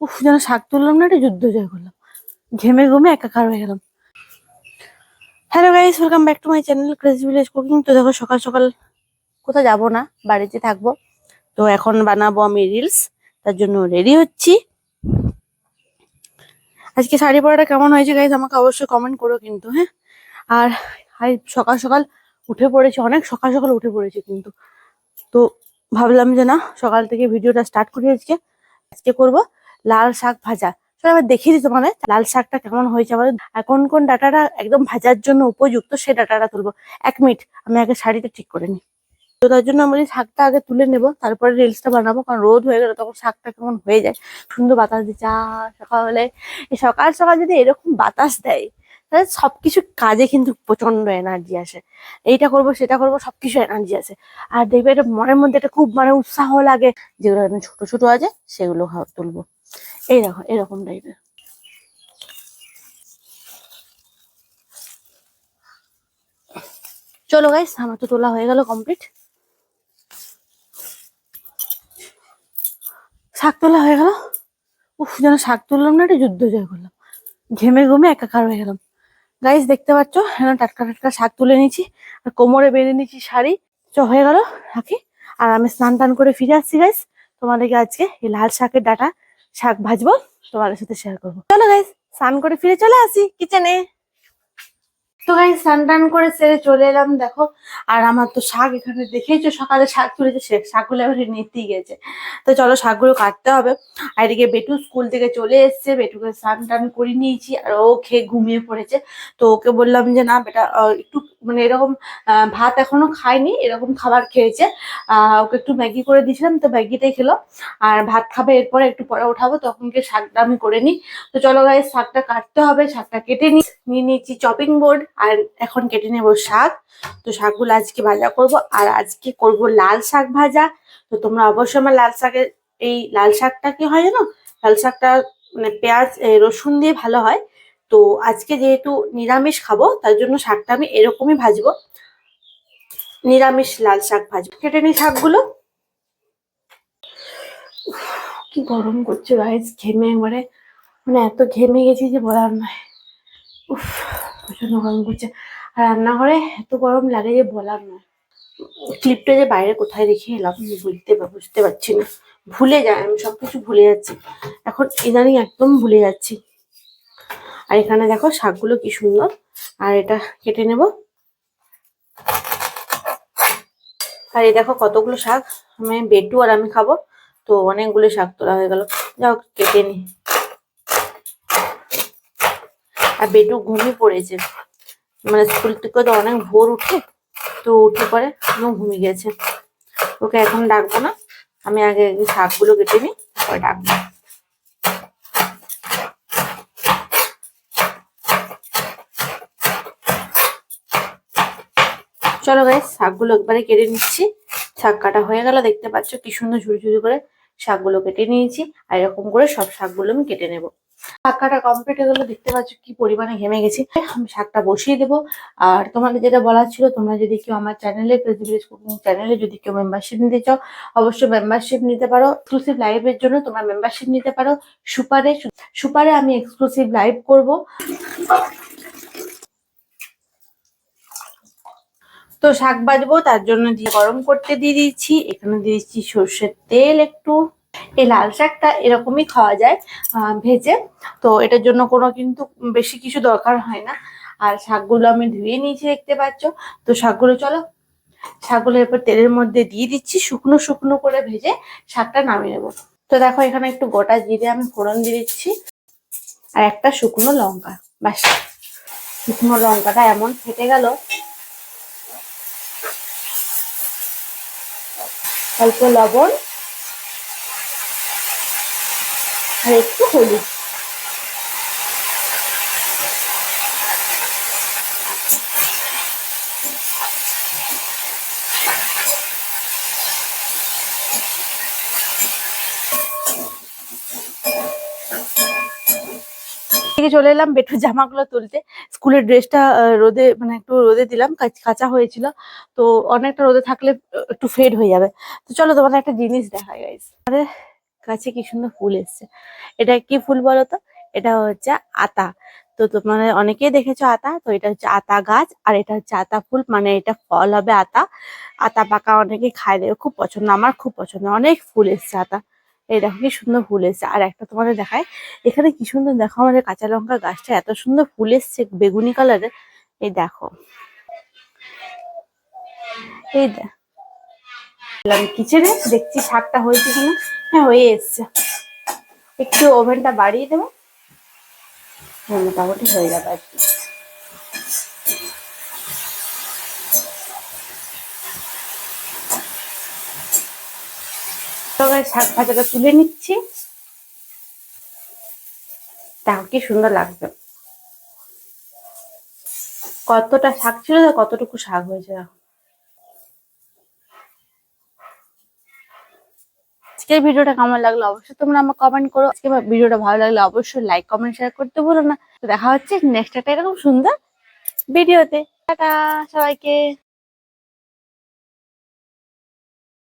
উফ, যেন শাক তুললাম না, একটা যুদ্ধ জয় করলাম। ঘেমে ঘুমে একাকার হয়ে গেলাম। Hello guys welcome back to my channel crazy village cooking তো দেখো, সকাল সকাল কোথাও যাব না, বাড়িতে থাকব। তো এখন বানাবো আমি রিলস তার জন্য রেডি হচ্ছি। আজকে শাড়ি পরাটা কেমন হয়েছে গাইস আমাকে অবশ্যই কমেন্ট করো কিন্তু হ্যাঁ? আর, হাই, সকাল সকাল উঠে পড়েছি, অনেক সকাল সকাল উঠে পড়েছি কিন্তু। তো ভাবলাম যে না, সকাল থেকে ভিডিওটা স্টার্ট করি আজকে। আজকে করব। লাল শাক ভাজা। চলো আবার দেখিয়ে দিই তোমাদের লাল শাকটা কেমন হয়েছে আমাদের। কোন কোন ডাটাটা একদম ভাজার জন্য উপযুক্ত সেই ডাটাটা তুলবো। এক মিনিট, আমি আগে শাড়িটা ঠিক করে নিই। তো তার জন্য আমি শাকটা আগে তুলে নেব, তারপরে রিলসটা বানাবো, কারণ রোদ হয়ে গেলে তখন শাকটা কেমন হয়ে যায়। সুন্দর বাতাস দিচ্ছে। সকালে সকাল সকাল যদি এরকম বাতাস দেয়, তাহলে সবকিছু কাজে কিন্তু প্রচণ্ড এনার্জি আসে। এইটা করব, সেটা করব সবকিছু এনার্জি আসে। আর দেখবে এটা মনের মধ্যে একটা খুব মানে উৎসাহ লাগে যেগুলো ছোট ছোট আছে, সেগুলো তুলবো। এই দেখো এরকম টাইপের চলো গাইস আমার তো তোলা হয়ে গেল কমপ্লিট শাক তোলা হয়ে গেল। উফ, যেন শাক তুললাম না, একটা যুদ্ধ জয় করলাম। ঘেমে ঘুমে একাকার হয়ে গেলাম। গাইস দেখতে পাচ্ছ? এখন টাটকা টাটকা শাক তুলে নিয়েছি, আর কোমরে বেঁধে নিয়েছি শাড়ি। চ, হয়ে গেল, রাখি। আর আমি স্নান টান করে ফিরে আসছি গাইস তোমাদেরকে আজকে এই লাল শাকের ডাটা শাক ভাজবো, তোমাদের সাথে শেয়ার করব। চলো গাইস স্নান করে ফিরে চলে আসি কিচেনে তো গাইস স্নান টান করে সেরে চলে এলাম, দেখো। আর আমার তো শাক এখানে দেখেইছো, সকালে শাক তুলেছে, সে শাকগুলো এবারে নিতেই গেছে। তো চলো শাকগুলো কাটতে হবে। আর এদিকে বেটু স্কুল থেকে চলে এসেছে, বেটুকে স্নান টান করে নিয়েছি, আর ও খেয়ে ঘুমিয়ে পড়েছে। তো ওকে বললাম যে, না বেটা একটু মানে এরকম ভাত এখনও খায়নি এরকম খাবার খেয়েছে। ওকে একটু ম্যাগি করে দিয়েছিলাম, তো ম্যাগিটাই খেলো। আর ভাত খাবে এরপরে একটু পরে উঠাবো, তখন গিয়ে শাকটা আমি করে নিই। তো চলো গায়ে শাকটা কাটতে হবে, শাকটা কেটে নিই। নিয়ে নিয়েছি চপিং বোর্ড আর এখন কেটে নেব শাক। তো শাকগুলো আজকে ভাজা করব, আর আজকে করব লাল শাক ভাজা। তো তোমরা অবশ্যই আমার লাল শাকের, এই লাল শাকটা কি হয় জানো? লাল শাকটা মানে পেঁয়াজ রসুন দিয়ে ভালো হয়। তো আজকে যেহেতু নিরামিষ খাব, তার জন্য শাকটা আমি এরকমই ভাজবো। নিরামিষ লাল শাক ভাজবো। কেটে নিই শাকগুলো। কি গরম করছে গাইজ ঘেমে একবারে। মানে এত ঘেমে গেছি যে বলার নয়। উফ প্রচণ্ড গরম করছে। আর রান্নাঘরে এত গরম লাগে যে বলার নয়। ক্লিপটা যে বাইরে কোথায় রেখে এলাম, বুঝতে বুঝতে পারছি না। ভুলে যায়, আমি সবকিছু ভুলে যাচ্ছি। এখন ইদানিং একদম ভুলে যাচ্ছি। আর এখানে দেখো শাকগুলো কি সুন্দর। আর এটা কেটে নেব। আর এই দেখো কতগুলো শাক। আমি বেটু আর আমি খাব। তো অনেকগুলো শাক তোলা হয়ে গেল। যাও কেটে নি। আর বেটু ঘুমিয়ে পড়েছে। মানে স্কুল থেকে তো অনেক ভোর উঠে, তো উঠে পরে একদম ঘুমিয়ে গেছে। ওকে এখন ডাকবো না। আমি আগে শাকগুলো কেটে নিই তারপরে ডাকবো। চলো গাইস শাকগুলো একবারে কেটে নিচ্ছি। শাক কাটা হয়ে গেল, দেখতে পাচ্ছ কি সুন্দর ঝুড়ি ঝুড়ি করে শাকগুলো কেটে নিয়েছি। আর এরকম করে সব শাকগুলো আমি কেটে নেব। শাক কাটা কমপ্লিট হয়ে গেলো, দেখতে পাচ্ছ কি পরিমাণে ঘেমে গেছি। আমি শাকটা বসিয়ে দেবো। আর তোমাদের যেটা বলার ছিল, তোমরা যদি কেউ আমার চ্যানেলে ক্রেজিভিলেজ কুকিং চ্যানেলে যদি কেউ মেম্বারশিপ নিতে চাও, অবশ্যই মেম্বারশিপ নিতে পারো। এক্সক্লুসিভ লাইভের জন্য তোমরা মেম্বারশিপ নিতে পারো। সুপারে সুপারে আমি এক্সক্লুসিভ লাইভ করব। তো শাক বাজবো, তার জন্য দিয়ে গরম করতে দিয়ে দিচ্ছি। এখানে দিয়ে দিচ্ছি সর্ষের তেল একটু। এই লাল শাকটা এরকমই খাওয়া যায় ভেজে। তো এটার জন্য কোনো কিন্তু বেশি কিছু দরকার হয় না। আর শাকগুলো আমি ধুয়ে নিয়েছি, দেখতে পাচ্ছ। তো শাকগুলো চলো, শাকগুলো এরপর তেলের মধ্যে দিয়ে দিচ্ছি, শুকনো শুকনো করে ভেজে শাকটা নামিয়ে নেব। তো দেখো, এখানে একটু গোটা জিরে আমি ফোড়ন দিয়ে দিচ্ছি, আর একটা শুকনো লঙ্কা, ব্যাস। শুকনো লঙ্কাটা এমন ফেটে গেল অল্প লবণ আর একটু হলুদ। থেকে চলে এলাম, বেটুর জামাগুলো তুলতে। স্কুলের ড্রেসটা রোদে মানে একটু রোদে দিলাম, কাচ- হয়েছিল। তো অনেকটা রোদে থাকলে একটু ফেড হয়ে যাবে। তো চলো তোমাদের একটা জিনিস দেখাই গাইস আরে, গাছে কি সুন্দর ফুল এসছে। এটা কি ফুল বলো তো? এটা হচ্ছে আতা। তো তোমরা অনেকেই দেখেছ আতা, তো এটা হচ্ছে আতা গাছ, আর এটা হচ্ছে আতা ফুল মানে এটা ফল হবে আতা। আতা পাকা অনেকে খায় দেবে খুব পছন্দ, আমার খুব পছন্দ, অনেক ফুল এসছে আতা। এই দেখো কি সুন্দর ফুল এসছে। আর একটা তোমাদের দেখায় এখানে কি সুন্দর দেখো আমাদের কাঁচা লঙ্কা গাছটা এত সুন্দর ফুল এসছে বেগুনি কালারের এই দেখো। এই কিচেনে দেখছি শাকটা হয়েছে কিনা। হ্যাঁ হয়ে এসছে। একটু ওভেনটা বাড়িয়ে দেবো। হ্যাঁ, মোটামুটি হয়ে যাবে আর কি। তবে শাক ভাজাটা তুলে নিচ্ছি। দেখো কি সুন্দর লাগছে। কতটা শাক ছিল কতটুকু শাক হয়েছে আজকের ভিডিওটা কেমন লাগল অবশ্যই তোমরা আমার কমেন্ট করো। আজকে ভিডিওটা ভালো লাগলে অবশ্যই লাইক কমেন্ট শেয়ার করতে ভুলো না। দেখা হচ্ছে নেক্সট একটা এরকম সুন্দর ভিডিওতে টাটা সবাইকে।